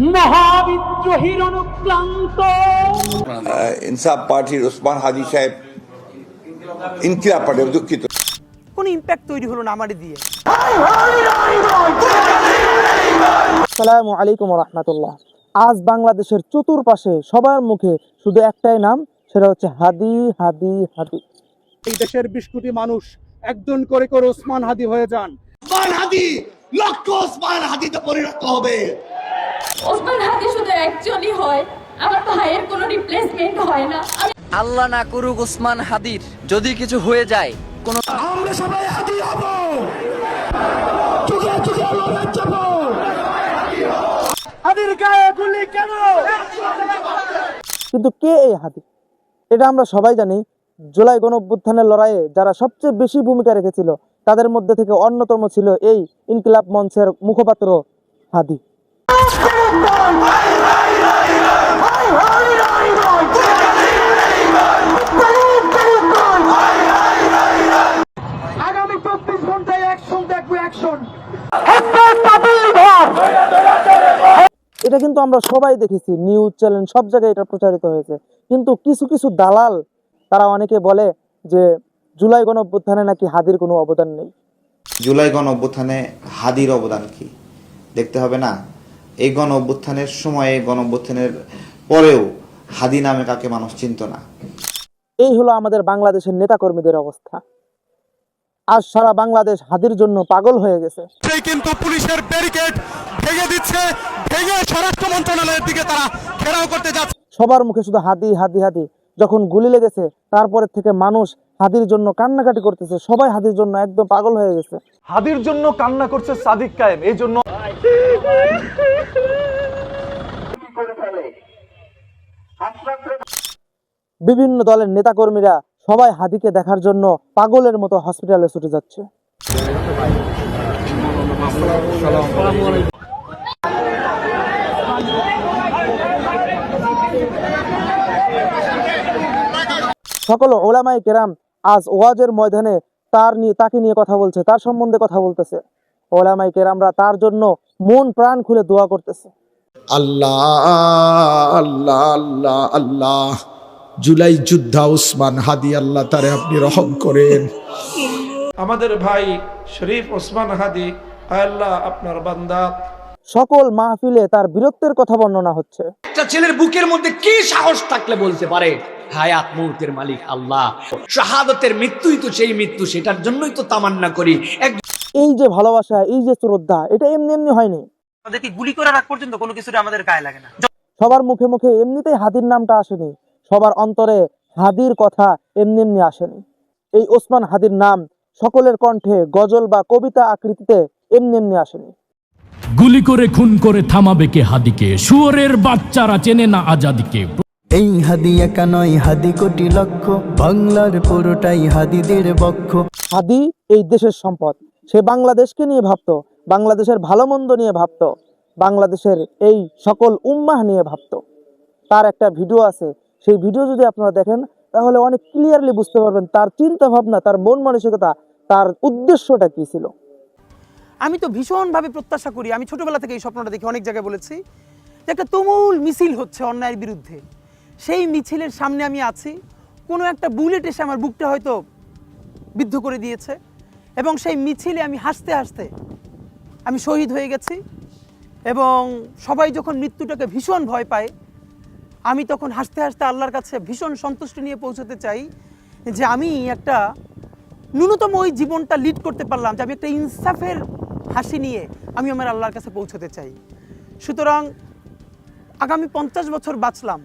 মহাবিদ্রোহীর অনুক্লান্ত ইনসাফ পার্টির ওসমান হাজি সাহেব ইনকিলাব পার্টি দুঃখিত। কোনো ইম্প্যাক্ট তৈরি হলো না আমারে দিয়ে। আসসালামু আলাইকুম রহমতুল্লাহ। আজ বাংলাদেশের চতুর্পাশে সবার মুখে শুধু একটাই নাম সেটা হচ্ছে হাদি হাদি হাদি। এই দেশের বিশ কোটি মানুষ একজন করে করে ওসমান হাদি হয়ে যান। ওসমান হাদি লক্ষ ওসমান হাদিতে পরিণত হবে। ওসমান হাদি শুধু একজনই হয়। আমার ভাইয়ের কোনো রিপ্লেসমেন্ট হয় না। আল্লাহ না করুক ওসমান হাদির যদি কিছু হয়ে যায় কোন আমরা সবাই হাদি হব। চুকে চুকে লড়াই যাব। হাদির গায়ে গুলি কেন? কিন্তু কে এই হাদি? এটা আমরা সবাই জানি জুলাই গণ অভ্যুত্থানের লড়াইয়ে যারা সবচেয়ে বেশি ভূমিকা রেখেছিল তাদের মধ্যে থেকে অন্যতম ছিল এই ইনকিলাব মঞ্চের মুখপাত্র হাদি। আগামী চব্বিশ ঘন্টায় অ্যাকশন দেখব অ্যাকশন এটা কিন্তু আমরা সবাই দেখেছি নিউজ চ্যানেল সব জায়গায় এটা প্রচারিত হয়েছে। কিন্তু কিছু কিছু দালাল তারা অনেকে বলে যে জুলাই গণ অভ্যুত্থানে নাকি হাদির কোনো অবদান নেই। জুলাই গণ অভ্যুত্থানে হাদির অবদান কি? দেখতে হবে না? এই গণ অভ্যুত্থানের সময়ে গণ অভ্যুত্থানের পরেও হাদি নামে কাকে মানুষ চিনত না। এই হলো আমাদের বাংলাদেশের নেতাকর্মীদের অবস্থা। আজ সারা বাংলাদেশ হাদির জন্য পাগল হয়ে গেছে। সেই কিন্তু পুলিশের ব্যারিকেড ভেঙে দিচ্ছে ভেঙে স্বরাষ্ট্র মন্ত্রণালয়ের দিকে তারা ঘেরাও করতে যাচ্ছে। সবার মুখে শুধু হাদি হাদি হাদি। যখন গুলি লেগেছে তারপরে থেকে মানুষ হাদির জন্য কান্নাকাটি করতেছে সবাই হাদির জন্য একদম পাগল হয়ে গেছে। হাদির জন্য কান্না করছে সাদিক কায়েম এই জন্য বিভিন্ন দলের নেতাকর্মীরা সবাই হাদিকে দেখার জন্য পাগলের মতো হসপিটালে ছুটে যাচ্ছে। সকল ওলামাই কেরাম আজ ওয়াজের ময়দানে তার নিয়ে তাকে নিয়ে কথা বলছে তার সম্বন্ধে কথা বলতেছে। ওলামাই কেরামরা তার জন্য মন প্রাণ খুলে দোয়া করতেছে। আল্লাহ আল্লাহ আল্লাহ আল্লাহ জুলাই যোদ্ধা ওসমান হাদি আল্লাহ তারে আপনি রহম করেন। আমাদের ভাই শরীফ ওসমান হাদি আল্লাহ আপনার বান্দা। সকল মাহফিলে তার বীরত্বের কথা বর্ণনা হচ্ছে। একটা ছেলের বুকের মধ্যে কি সাহস থাকলে বলতে পারে? হায়াত মুহূর্তের মালিক আল্লাহ। শাহাদতের মৃত্যুই তো সেই মৃত্যু সেটার জন্যই তো তামান্না করি। এক এই যে ভালোবাসা এই যে শ্রদ্ধা এটা এমনি এমনি হয়নি। আমাদেরকে গুলি করার আগ পর্যন্ত কোনো কিছুটা আমাদের গায়ে লাগে না। সবার মুখে মুখে এমনিতেই হাদির নামটা আসেনি। সবার অন্তরে হাদির কথা এমনি এমনি আসেনি। এই ওসমান হাদির নাম সকলের কণ্ঠে গজল বা কবিতা আকৃতিতে এমনি এমনি আসেনি। গুলি করে খুন করে থামাবে কে হাদিকে? শুয়োরের বাচ্চারা চেনে না আজাদিকে। এই হাদি একা নয় হাদি কোটি লক্ষ। বাংলার পুরোটাই হাদিদের বক্ষ। হাদি এই দেশের সম্পদ। সে বাংলাদেশকে নিয়ে ভাবতো বাংলাদেশের ভালো মন্দ নিয়ে ভাবতো বাংলাদেশের এই সকল উম্মাহ নিয়ে ভাবতো। তার একটা ভিডিও আছে সেই ভিডিও যদি আপনারা দেখেন তাহলে অনেক ক্লিয়ারলি বুঝতে পারবেন তার চিন্তা ভাবনা তার মন মানসিকতা তার উদ্দেশ্যটা কি ছিল। আমি তো ভীষণভাবে প্রত্যাশা করি। আমি ছোটবেলা থেকে এই স্বপ্নটা দেখি অনেক জায়গায় বলেছি যে একটা তুমুল মিছিল হচ্ছে অন্যায়ের বিরুদ্ধে। সেই মিছিলের সামনে আমি আছি। কোনো একটা বুলেট এসে আমার বুকটা হয়তো বিদ্ধ করে দিয়েছে এবং সেই মিছিলে আমি হাসতে হাসতে আমি শহীদ হয়ে গেছি এবং সবাই যখন মৃত্যুটাকে ভীষণ ভয় পায়, আমি তখন হাসতে হাসতে আল্লাহর কাছে ভীষণ সন্তুষ্টি নিয়ে পৌঁছতে চাই যে আমি একটা ন্যূনতম ওই জীবনটা লিড করতে পারলাম, যে আমি একটা ইনসাফের হাসি নিয়ে আমি আমার আল্লাহর কাছে পৌঁছতে চাই। সুতরাং আগামী পঞ্চাশ বছর বাঁচলাম।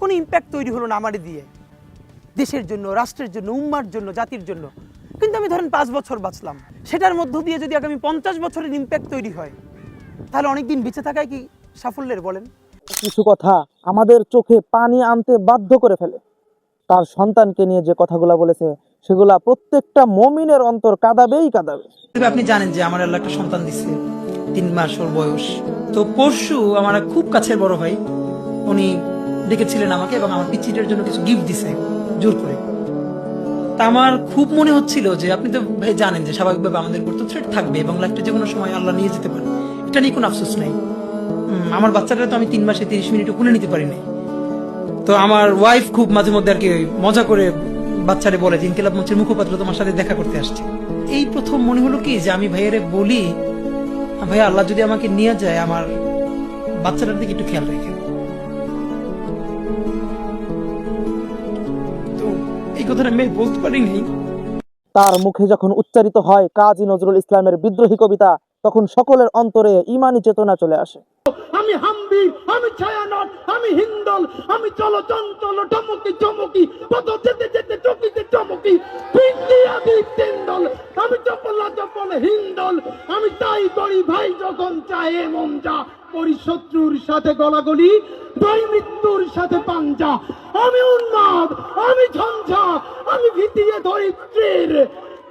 কোনো ইম্প্যাক্ট তৈরি হলো না আমারে দিয়ে। দেশের জন্য রাষ্ট্রের জন্য উম্মার জন্য জাতির জন্য। কিন্তু আমি ধরেন পাঁচ বছর বাঁচলাম। সেটার মধ্য দিয়ে যদি আগামী পঞ্চাশ বছরের ইম্প্যাক্ট তৈরি হয় তাহলে অনেকদিন বেঁচে থাকায় কি সাফল্যের বলেন? কিছু কথা আমাদের চোখে পানি আনতে বাধ্য করে ফেলে। তার সন্তানকে নিয়ে যে কথাগুলো বলেছে সেগুলা প্রত্যেকটা মমিনের অন্তর কাঁদাবেই কাঁদাবে। আপনি জানেন যে আমার আল্লাহ একটা সন্তান দিচ্ছে তিন মাস ওর বয়স। তো পরশু আমার খুব কাছের বড় ভাই উনি ডেকেছিলেন আমাকে এবং আমার পিচিটার জন্য কিছু গিফট দিছে, জোর করে। তা আমার খুব মনে হচ্ছিল যে, আপনি তো ভাই জানেন যে স্বাভাবিকভাবে আমাদের উপর তো থ্রেট থাকবে এবং লাইফটা যে কোনো সময় আল্লাহ নিয়ে যেতে পারে। এটা নিয়ে কোনো আফসোস নেই। আমার বাচ্চাটা তো আমি তিন মাসে তিরিশ মিনিটও কোলে নিতে পারি তো আমার ওয়াইফ খুব মাঝে মধ্যে আর কি মজা করে বাচ্চারে বলে যে, ইনকিলাব মঞ্চের মুখপাত্র তোমার সাথে দেখা করতে আসছে। এই প্রথম মনে হলো কি যে, আমি ভাইয়ারে বলি, ভাইয়া আল্লাহ যদি আমাকে নিয়ে যায়, আমার বাচ্চাটার দিকে একটু খেয়াল রেখে কথাটা আমি বলতে পারিনি। তার মুখে যখন উচ্চারিত হয় কাজী নজরুল ইসলামের বিদ্রোহী কবিতা তখন সকলের অন্তরে ইমানি চেতনা চলে আসে। আমি হাম্বি আমি ছায়ানট আমি হিন্দল আমি চলো চঞ্চল টমকি চমকি পদ যেতে যেতে চকিতে চমকি। পিন্ডি আদি তেন্দল আমি চপলা চপল হিন্দল আমি তাই করি ভাই যখন চাহে মন যা। করি শত্রুর সাথে গলাগলি ভাই মৃত্যুর সাথে পাঞ্জা। আমি উন্মাদ, আমি ঝঞ্ঝা, আমি ভিতিয়ে ধরিত্রীর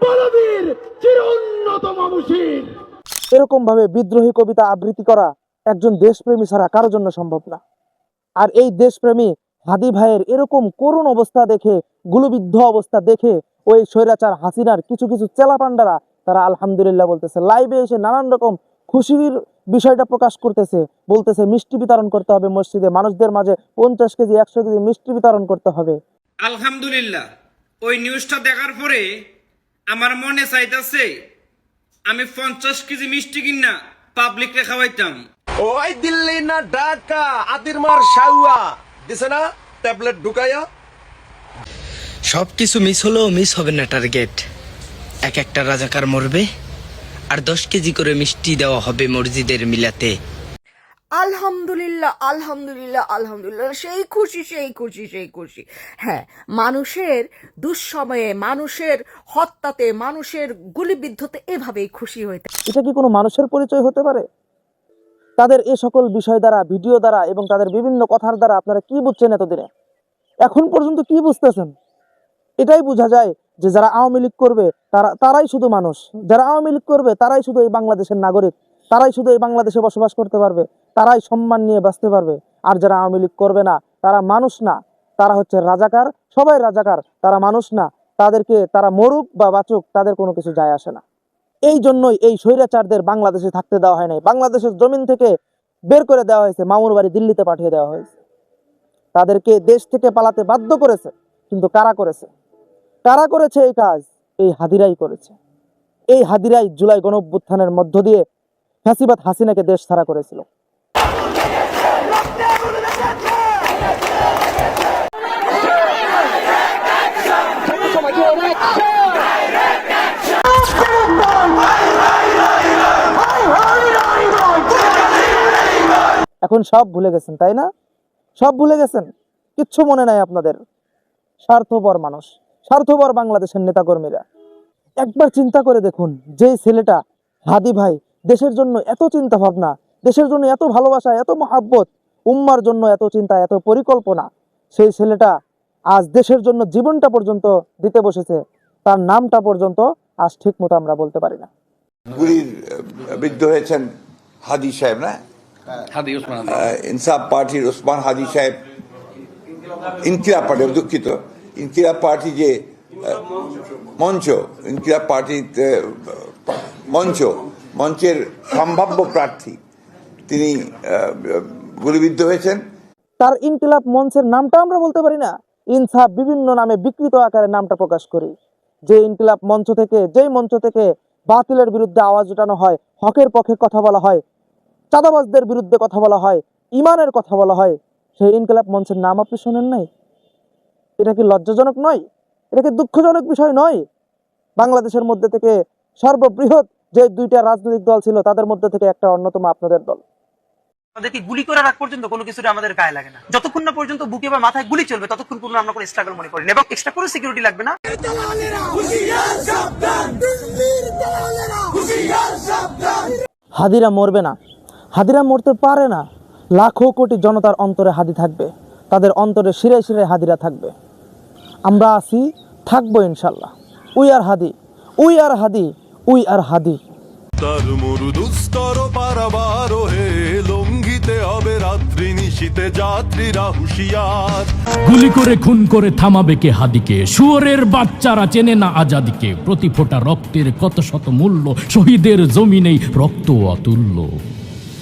বলবীর চির উন্নত মানুষের এরকম ভাবে বিদ্রোহী কবিতা আবৃত্তি করা একজন দেশপ্রেমী ছাড়া কারোর জন্য সম্ভব না। আর এই দেশপ্রেমী হাদি ভাইয়ের এরকম করুণ অবস্থা দেখে, গুলবিদ্ধ অবস্থা দেখে, ওই স্বৈরাচার হাসিনার কিছু কিছু চেলা পান্ডারা তারা আলহামদুলিল্লাহ বলতেছে, লাইভে এসে নানান রকম খুশির বিষয়টা প্রকাশ করতেছে বলতেছে মিষ্টি বিতরণ করতে হবে মসজিদে মানুষদের মাঝে পঞ্চাশ কেজি একশো কেজি মিষ্টি বিতরণ করতে হবে। আলহামদুলিল্লাহ ওই নিউজটা দেখার পরে আমার মনে চাইতেছে আমি পঞ্চাশ কেজি মিষ্টি কিনা পাবলিককে খাওয়াইতাম। ওই দিল্লি না ঢাকা আদির মার শাউয়া দিছে না ট্যাবলেট ঢুকাইয়া? সবকিছু মিস হলেও মিস হবে না টার্গেট এক একটা রাজাকার মরবে। আর দশ কেজি করে মিষ্টি দেওয়া হবে মসজিদের মিলাতে। আলহামদুলিল্লাহ আলহামদুলিল্লাহ আলহামদুলিল্লাহ। সেই খুশি সেই খুশি সেই খুশি। হ্যাঁ মানুষের দুঃসময়ে মানুষের হত্যাতে মানুষের গুলিবিদ্ধতে এভাবেই খুশি হইতে এটা কি কোনো মানুষের পরিচয় হতে পারে? তাদের এ সকল বিষয় দ্বারা ভিডিও দ্বারা এবং তাদের বিভিন্ন কথার দ্বারা আপনারা কি বুঝছেন এতদিনে? এখন পর্যন্ত কি বুঝতেছেন? এটাই বোঝা যায় যে যারা আওয়ামী লীগ করবে, তারা তারাই শুধু মানুষ। যারা আওয়ামী লীগ করবে, তারাই শুধু এই বাংলাদেশের নাগরিক। তারাই শুধু এই বাংলাদেশে বসবাস করতে পারবে। তারাই সম্মান নিয়ে বাঁচতে পারবে। আর যারা আওয়ামী লীগ করবে না, তারা মানুষ না। তারা হচ্ছে রাজাকার। সবাই রাজাকার। তারা মানুষ না। তাদেরকে তারা মরুক বা বাঁচুক, তাদের কোনো কিছু যায় আসে না। এই জন্যই এই স্বৈরাচারদের বাংলাদেশে থাকতে দেওয়া হয় নাই। বাংলাদেশের জমিন থেকে বের করে দেওয়া হয়েছে। মামুর বাড়ি দিল্লিতে পাঠিয়ে দেওয়া হয়েছে। তাদেরকে দেশ থেকে পালাতে বাধ্য করেছে। কিন্তু কারা করেছে? কারা করেছে এই কাজ? এই হাদিরাই করেছে। এই হাদিরাই জুলাই গণঅভ্যুত্থানের মধ্য দিয়ে ফ্যাসিবাদ হাসিনাকে দেশ ছাড়া করেছিল। এখন সব ভুলে গেছেন, তাই না? সব ভুলে গেছেন? কিচ্ছু মনে নাই আপনাদের। স্বার্থপর মানুষ। স্বার্থপর বাংলাদেশের নেতাকর্মীরা। একবার চিন্তা করে দেখুন যে ছেলেটা হাদি ভাই দেশের জন্য এত চিন্তা ভাবনা দেশের জন্য এত ভালোবাসা এত মহাব্বত উম্মার জন্য এত চিন্তা এত পরিকল্পনা সেই ছেলেটা আজ দেশের জন্য জীবনটা পর্যন্ত দিতে বসেছে তার নামটা পর্যন্ত আজ ঠিক মতো আমরা বলতে পারি না। গুলির বিদ্ধ হয়েছেন হাদি সাহেব না? হাদি ওসমান ইনসাফ পার্টির ওসমান হাদি সাহেব ইনকিলাব পার্টি দুঃখিত। ইনকিলাব পার্টি যে, মঞ্চ, ইনকিলাব পার্টির মঞ্চ, মঞ্চের সম্ভাব্য প্রার্থী, তিনি গুলিবিদ্ধ হয়েছেন। তার ইনকিলাব মঞ্চের নামটা আমরা বলতে পারি না। ইনসাফ বিভিন্ন নামে বিকৃত আকারে নামটা প্রকাশ করি। যে ইনকিলাব মঞ্চ থেকে, যেই মঞ্চ থেকে বাতিলের বিরুদ্ধে আওয়াজ উঠানো হয়, হকের পক্ষে কথা বলা হয়, চাঁদাবাজদের বিরুদ্ধে কথা বলা হয়, ইমানের কথা বলা হয়, সেই ইনকিলাব মঞ্চের নাম আপনি শোনেন নাই? এটা কি লজ্জাজনক নয়? এটা কি দুঃখজনক বিষয় নয়? বাংলাদেশের মধ্যে থেকে সর্ববৃহৎ যে দুইটা রাজনৈতিক দল ছিল তাদের মধ্যে থেকে একটা অন্যতম আপনাদের দল। আমাদেরকে গুলি করার আগ পর্যন্ত কোনো কিছুটা আমাদের গায়ে লাগে না। যতক্ষণ না পর্যন্ত বুকে বা মাথায় গুলি চলবে ততক্ষণ পর্যন্ত আমরা কোনো স্ট্রাগল মনে করি না। এবং এক্সট্রা কোনো সিকিউরিটি লাগবে না। হাদিরা মরবে না। হাদিরা মরতে পারে না। লাখো কোটি জনতার অন্তরে হাদি থাকবে। তাদের অন্তরে শিরে শিরে হাদিরা থাকবে। আমরা আছি থাকব ইনশাল্লাহ we are Hadi we are Hadi we are Hadi. তার মরু দুস্তর পারাবার হে লঙ্ঘিতে হবে রাত্রি নিশীতে যাত্রীরা হুঁশিয়ার। গুলি করে খুন করে থামাবে কে হাদিকে? শুয়োরের বাচ্চারা চেনে না আজাদিকে। প্রতি ফোঁটা রক্তের কত শত মূল্য শহীদের জমিনেই রক্ত অতুল্য।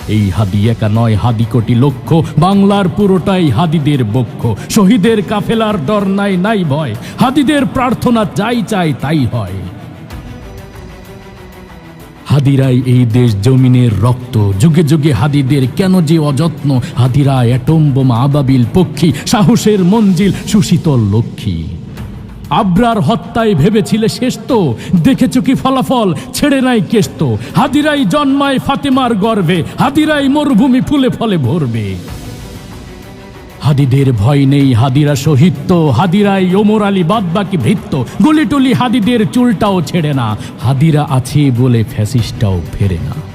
এই হাদি একা নয়, হাদি কোটি লক্ষ, বাংলার পুরোটাই হাদিদের বক্ষ। শহীদের কাফেলার ডর নাই নাই ভয়। হাদিদের প্রার্থনা চাই চাই তাই হয়। হাদিরাই এই দেশ জমিনের রক্ত। যুগে যুগে হাদিদের কেন যে অযত্ন? হাদিরা অ্যাটম বোমা আবাবিল পক্ষী, সাহসের মঞ্জিল সুশীতল লক্ষ্মী। আব্রার হত্যায় ভেবেছিলে শেষ তো? দেখেছ কি ফলাফল? ছেড়ে নাই কেষ্ট হাদিরাই জন্মায় ফাতেমার গর্ভে, হাদিরাই মরুভূমি ফুলে ফলে ভরবে। হাদিদের ভয় নেই হাদিরা তো, হাদিরাই ওমর আলী বাদ বাকি ভৃত্ত গলিটলি হাদিদের চুলটাও ছেড়ে না, হাদিরা আছে বলে ফ্যাসিস্টটাও ফেরে না।